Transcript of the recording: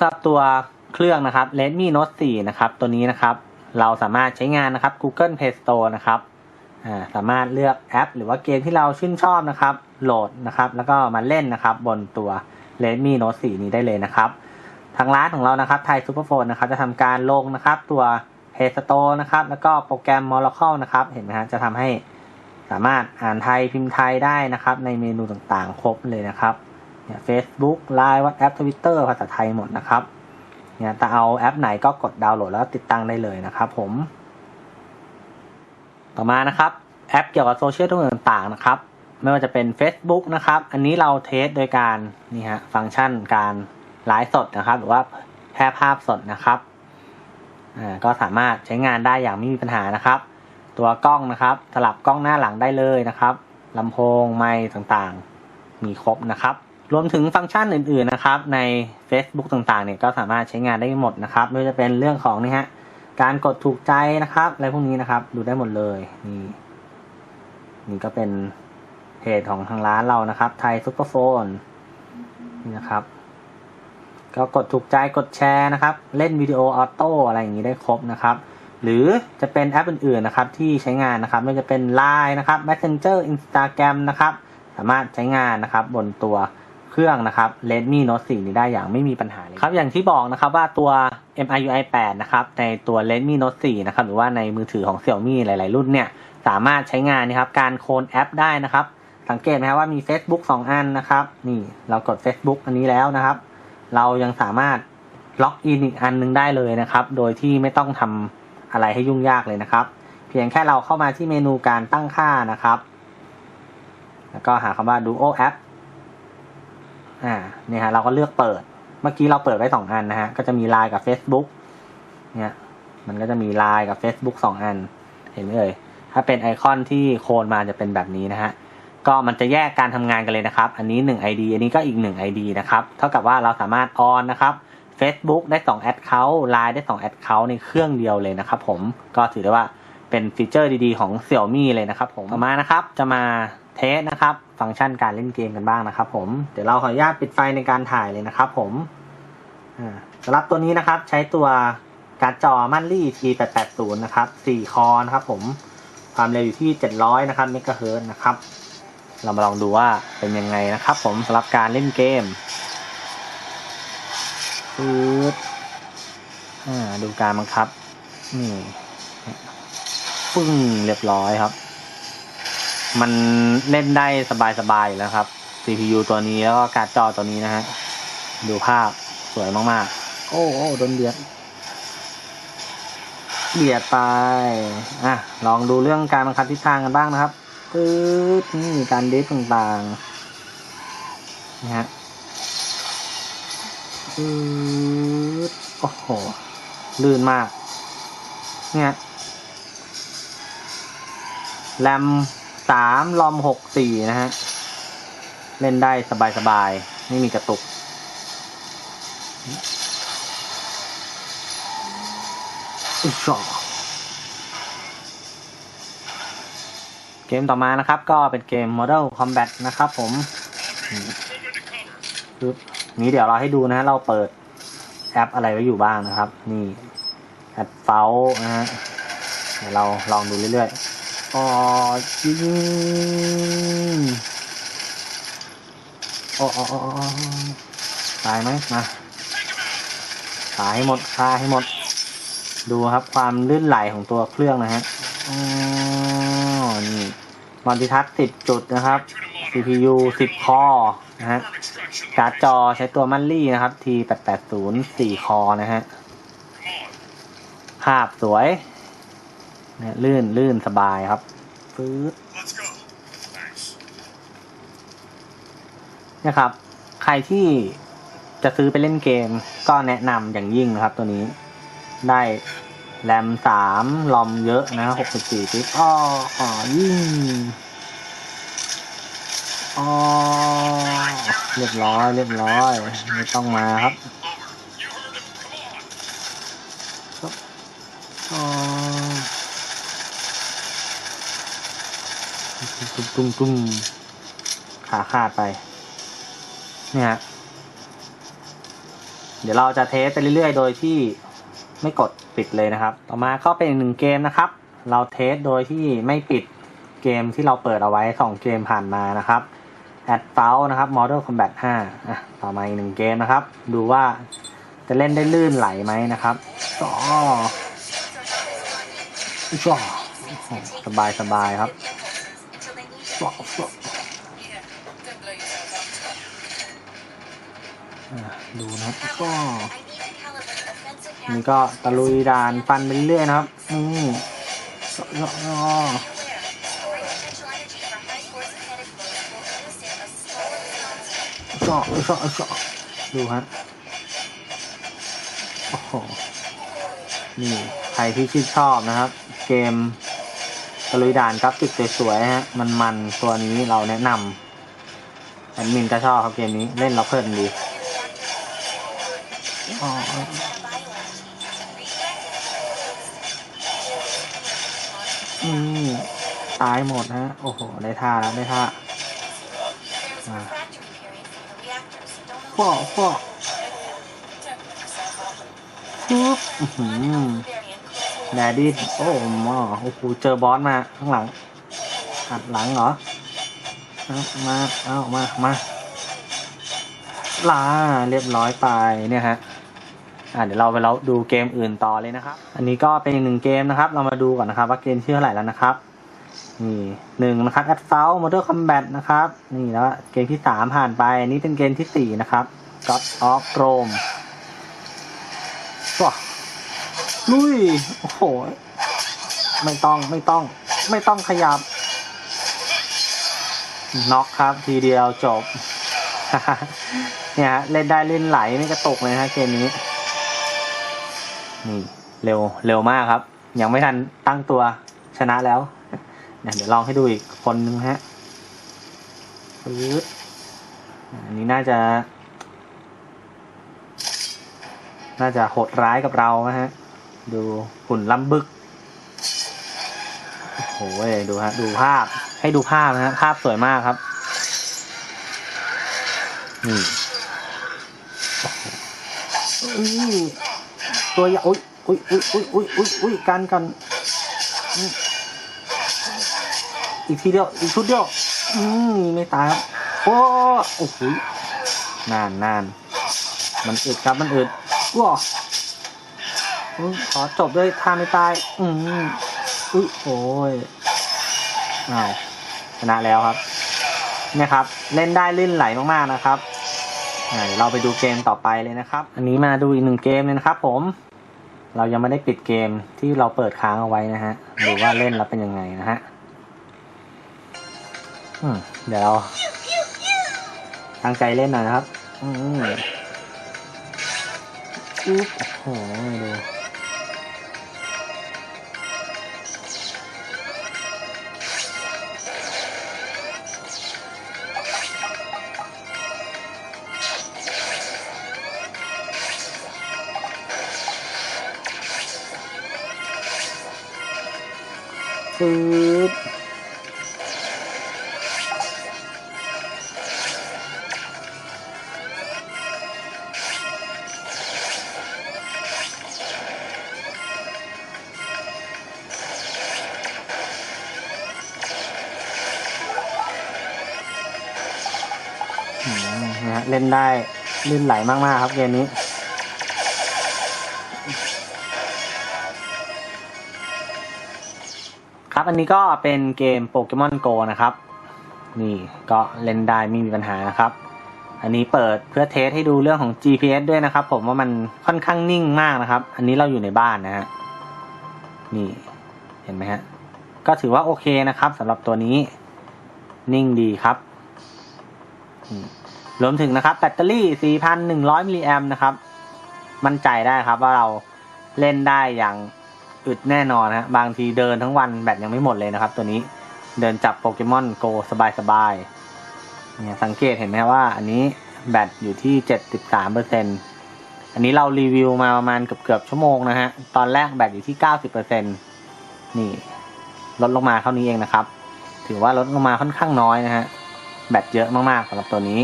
สำหรับตัวเครื่องนะครับ Redmi Note 4 นะครับ ตัวนี้นะครับ เราสามารถใช้งานนะครับ Google Play Store นะครับสามารถเลือกแอป หรือว่าเกมที่เราชื่นชอบนะครับ โหลดนะครับ แล้วก็มาเล่นนะครับ บนตัว Redmi Note 4 นี้ได้เลยนะครับ ทางร้านของเรานะครับไทยซูเปอร์โฟนนะครับ จะทำการลงนะครับ ตัว Play Store นะครับ แล้วก็โปรแกรม Monocle นะครับ เห็นไหมฮะจะทำให้สามารถอ่านไทยพิมพ์ไทยได้นะครับ ในเมนูต่างๆ ครบเลยนะครับ เนี่ย Facebook Line WhatsApp Twitter ภาษาไทยหมดนะครับเนี่ยแต่เอาแอปไหนก็กดดาวน์โหลดแล้วติดตั้งได้เลยนะครับผม ต่อมานะครับแอปเกี่ยวกับโซเชียลต่างๆนะครับ ไม่ว่าจะเป็น Facebook นะครับ อันนี้เราเทสโดยการนี่ฮะฟังก์ชันการไลฟ์สดนะครับ หรือว่าแพร่ภาพสดนะครับอ่าก็สามารถใช้งานได้อย่างไม่มีปัญหานะครับ ตัวกล้องนะครับ สลับกล้องหน้าหลังได้เลยนะครับลำโพงไมค์ต่างๆ มีครบนะครับ รวมถึงฟังก์ชันอื่นๆนะครับ ใน Facebook ต่างๆเนี่ยก็สามารถใช้งานได้หมดนะครับ ไม่ว่าจะเป็นเรื่องของนี่ฮะการกดถูกใจนะครับอะไรพวกนี้นะครับ ดูได้หมดเลยนี่นี่ก็เป็นเพจของทางร้านเรานะครับไทยซุปเปอร์โฟนนี่นะครับ ก็กดถูกใจกดแชร์นะครับ เล่นวิดีโอออโต้อะไรอย่างนี้ได้ครบนะครับ หรือจะเป็นแอปอื่นๆนะครับ ที่ใช้งานนะครับไม่ว่าจะเป็น Line นะครับ Messenger Instagram นะครับ สามารถใช้งานนะครับบนตัว เครื่องนะครับ Redmi Note 4 นี้ได้อย่างไม่มีปัญหาเลยครับ อย่างที่บอกนะครับว่าตัว MIUI 8 นะครับ ในตัว Redmi Note 4 นะครับ หรือว่าในมือถือของ Xiaomi หลาย ๆ รุ่นเนี่ย สามารถใช้งานนะครับ การโคลนแอปได้นะครับ สังเกตไหมครับว่ามี Facebook 2 อันนะครับ นี่เรากด Facebook อันนี้แล้วนะครับ เรายังสามารถล็อกอินอีกอันนึงได้เลยนะครับ โดยที่ไม่ต้องทำอะไรให้ยุ่งยากเลยนะครับ เพียงแค่เราเข้ามาที่เมนูการตั้งค่านะครับ แล้วก็หาคำว่า Duo App อ่าเนี่ยฮะเราก็เลือกเปิด เมื่อกี้เราเปิดไว้สองอันนะฮะ ก็จะมี Line กับ Facebook เนี่ย มันก็จะมี Line กับ Facebook สองอัน เห็นไหมเอ่ย ถ้าเป็นไอคอนที่โคนมาจะเป็นแบบนี้นะฮะ ก็มันจะแยกการทำงานกันเลยนะครับ อันนี้ 1 ID อันนี้ก็อีก 1 ID นะครับ เท่ากับว่าเราสามารถออนนะครับ Facebook ได้2 Account Line ได้2 Account ในเครื่องเดียวเลยนะครับผม ก็ถือได้ว่าเป็นฟีเจอร์ดีๆของ Xiaomi เลยนะครับผม ต่อมานะครับ จะมา เทสนะครับ ฟังก์ชันการเล่นเกมกันบ้างนะครับ ผมเดี๋ยวเราขออนุญาตปิดไฟในการถ่ายเลยนะครับ ผมสำหรับตัวนี้นะครับ ใช้ตัวการ์ดจอมันลี่ T880 นะครับ 4 คอนะครับ ผมความเร็วอยู่ที่ 700 นะครับเมกะเฮิรตซ์นะครับ เรามาลองดูว่าเป็นยังไงนะครับ ผมสำหรับการเล่นเกมปึ๊ดดูการบังคับ นี่ปึ้งเรียบร้อยครับ มันเล่นได้สบายๆอยู่แล้วครับ CPU ตัวนี้แล้วก็การ์ดจอตัวนี้นะฮะ ดูภาพสวยมากๆ โอ้โอ้โดนเบียดเบียดไป อะ ลองดูเรื่องการบังคับทิศทางกันบ้างนะครับปึ๊บนี่การเดฟต่างๆนะฮะปึ๊บโอ้โห ลื่นมาก เนี่ยแรม สามลอมหกสี่นะฮะ เล่นได้สบายๆ ไม่มีกระตุกอุ๊ยชอบเกมต่อมานะครับก็เป็นเกม Model Combat นะครับผมนี้เดี๋ยวเราให้ดูนะฮะ เราเปิดแอปอะไรไว้อยู่บ้างนะครับ นี่ แอปเฟลนะฮะ เดี๋ยวเราลองดูเรื่อยๆ อ๋อยิงโอ้โอ้ตายไหมมาตายให้หมดฆ่าให้หมด ดูครับความลื่นไหลของตัวเครื่องนะฮะอ๋อนี่มัลติทัชสิบจุดนะครับ CPU สิบคอนะฮะการ์ดจอใช้ตัวมันลี่นะครับ T 8 8 0 4คอนะฮะภาพสวย นะลื่นลื่นสบายครับปึ๊บ Let's go. Thanks. เนี่ยครับ ใครที่จะซื้อไปเล่นเกมก็แนะนำอย่างยิ่งนะครับตัวนี้ ได้แรมสามลอมเยอะนะหกสิบสี่กิกอ้ออ๋อยิ่งอ๋อเรียบร้อย เรียบร้อย ไม่ต้องมาครับ Over. You heard him. Come on. อ๋อ ตุ้มตุ้มตุ้มขาขาดไปเนี่ยฮะเดี๋ยวเราจะเทสไปเรื่อยๆ โดยที่ไม่กดปิดเลยนะครับ ต่อมาก็เป็นอีกหนึ่งเกมนะครับ เราเทสโดยที่ไม่ปิดเกมที่เราเปิดเอาไว้สองเกมผ่านมานะครับ a d f a u นะครับ Model Combat 5อะต่อมาอีกหนึ่งเกมนะครับ ดูว่าจะเล่นได้ลื่นไหลไหมนะครับก็ก็สบายสบายๆครับ fuck, fuck. ดูนะก็นี่ก็ตะลุยด่านฟันไปเรื่อยนะครับ อืมงอก็ก็ก็ดูฮะโอ้โหนี่ใครที่ชื่นชอบนะครับ เกม ตะลุยด่านกราฟิกสวยๆนะฮะ มันๆ ตัวนี้เราแนะนำแอดมินก็ชอบครับเกมนี้เล่นแล้วเพลินดีอ๋ออืมตายหมดฮะ โอ้โห ได้ท่าแล้ว ได้ท่า There's a refractory period for the reactor, so don't ฟอฟอ Don't blow yourself up. ปุ๊บอื้อหือ variant close แดดดี้โอ้หโอ้โหเจอบอสมาข้างหลังอัดหลังเหรอมาเอามามาลาเรียบร้อยไปเนี่ยฮะอ่าเดี๋ยวเราไปเราดูเกมอื่นต่อเลยนะครับ อันนี้ก็เป็นหนึ่งเกมนะครับ เรามาดูก่อนนะครับ ว่าเกมชื่อเท่าไหร่แล้วนะครับนี่หนึ่งนะครับ a d f a u l t Model Combat นะครับ นี่แล้วเกมที่สามผ่านไป อันนี้เป็นเกมที่สี่นะครับ God of Rome ว้า ลุย โอ้โห ไม่ต้องไม่ต้อง ไม่ต้องขยับ น็อกครับทีเดียวจบ เนี่ยฮะเล่นได้เล่นไหลไม่กระตกเลยฮะเกมนี้ นี่เร็วเร็วมากครับ ยังไม่ทันตั้งตัวชนะแล้วเนี่ยเดี๋ยวลองให้ดูอีกคนนึงฮะปึ๊ดอันนี้น่าจะ น่าจะโหดร้ายกับเรานะฮะ ดูหุ่นล้ำบึก โอ้โหเว้ยดูฮะ ดูภาพ ให้ดูภาพนะฮะ ภาพสวยมากครับ นี่โอ้โหอื้อตัวใหญ่อุ้ยอุ้ยอุ้ยอุ้ยอุ้ยอุ้ยอุ้ยกันกันอืมอีกทีเดียว อีกชุดเดียว อืมไม่ตายครับ โอ้โอ้โหนานนาน มันอึดครับ มันอึดว้าอุ๊ย ขอจบด้วยท่าไม่ตาย อืมอุ้ยโอ้ยอ้าชนะแล้วครับ เนี่ยครับ เล่นได้ลื่นไหลมากๆนะครับเดี๋ยวเราไปดูเกมต่อไปเลยนะครับ อันนี้มาดูอีกหนึ่งเกมเลยนะครับ ผม เรายังไม่ได้ปิดเกมที่เราเปิดค้างเอาไว้นะฮะดูว่าเล่นแล้วเป็นยังไงนะฮะอืมเดี๋ยวเราตั้งใจเล่นหน่อยนะครับ อืมโอ้โหดู ฟืดอืมนะฮะเล่นได้ลื่นไหลมาก ๆ ครับเกมนี้ อันนี้ก็เป็นเกมโปเกมอนโกนะครับ นี่ก็เล่นได้ไม่มีปัญหานะครับ อันนี้เปิดเพื่อเทสให้ดูเรื่องของ GPS ด้วยนะครับ ผมว่ามันค่อนข้างนิ่งมากนะครับ อันนี้เราอยู่ในบ้านนะฮะนี่เห็นไหมฮะก็ถือว่าโอเคนะครับสำหรับตัวนี้นิ่งดีครับ รวมถึงนะครับ แบตเตอรี่ 4,100 มิลลิแอมนะครับ มั่นใจได้ครับว่าเราเล่นได้อย่าง อึดแน่นอนฮะบางทีเดินทั้งวันแบตยังไม่หมดเลยนะครับ ตัวนี้เดินจับโปเกมอนโกสบายๆเนี่ยสังเกตเห็นไหมว่า อันนี้แบตอยู่ที่เจ็ดสิบสามเปอร์เซ็นอันนี้เรารีวิวมาประมาณเกือบเกือบชั่วโมงนะฮะ ตอนแรกแบตอยู่ที่เก้าสิบเปอร์เซ็นนี่ลดลงมาเท่านี้เองนะครับ ถือว่าลดลงมาค่อนข้างน้อยนะฮะ แบตเยอะมากๆสำหรับตัวนี้